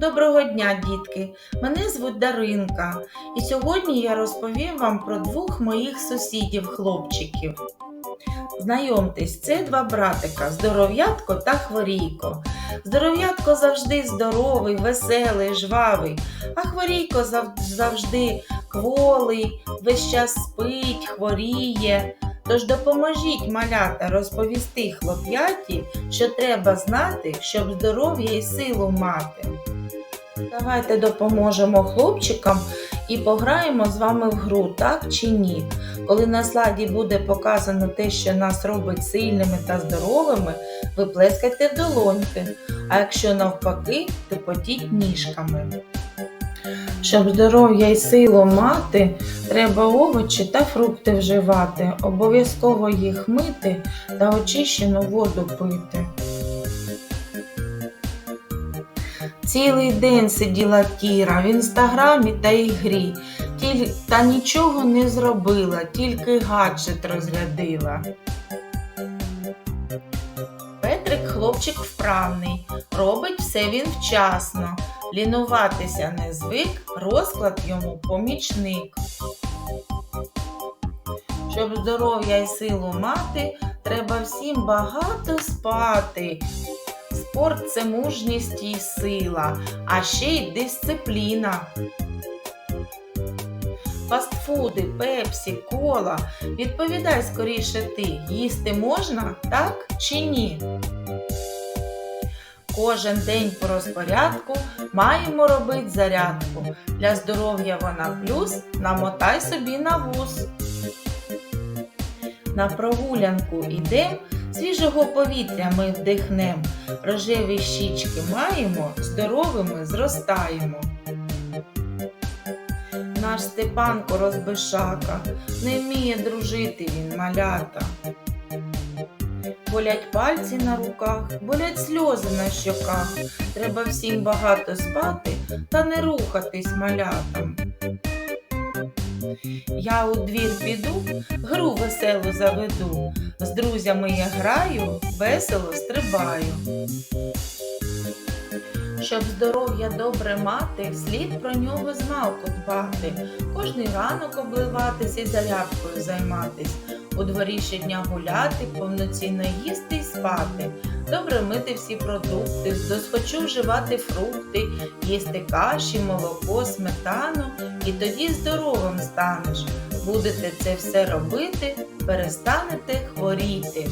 Доброго дня, дітки! Мене звуть Даринка, і сьогодні я розповім вам про двох моїх сусідів-хлопчиків. Знайомтесь, це два братика Здоров'ятко та Хворійко. Здоров'ятко завжди здоровий, веселий, жвавий, а Хворійко завжди кволий, весь час спить, хворіє. Тож допоможіть малята розповісти хлоп'яті, що треба знати, щоб здоров'я і силу мати. Давайте допоможемо хлопчикам і пограємо з вами в гру, так чи ні. Коли на слайді буде показано те, що нас робить сильними та здоровими, ви плескайте в долоньки, а якщо навпаки, то потіть ніжками. Щоб здоров'я і силу мати, треба овочі та фрукти вживати, обов'язково їх мити та очищену воду пити. Цілий день сиділа Кіра в інстаграмі та ігрі, та нічого не зробила, тільки гаджет розрядила. Петрик хлопчик вправний, робить все він вчасно. Лінуватися не звик, розклад йому помічник. Щоб здоров'я і силу мати, треба всім багато спати. Спорт це мужність і сила, а ще й дисципліна. Фастфуди, пепсі, кола. Відповідай скоріше ти, їсти можна, так чи ні? Кожен день по розпорядку маємо робити зарядку. Для здоров'я вона плюс, намотай собі на вуз. На прогулянку ідем, свіжого повітря ми вдихнем, рожеві щічки маємо, здоровими зростаємо. Наш Степанко розбишака, не вміє дружити він малята. Болять пальці на руках, болять сльози на щоках. Треба всім багато спати та не рухатись малятам. Я у двір піду, гру веселу заведу. З друзями я граю, весело стрибаю. Щоб здоров'я добре мати, слід про нього змалку дбати, кожний ранок обливатись і зарядкою займатись, у дворі щодня гуляти, повноцінно їсти й спати, добре мити всі продукти, досхочу вживати фрукти, їсти каші, молоко, сметану, і тоді здоровим станеш. Будете це все робити, перестанете хворіти.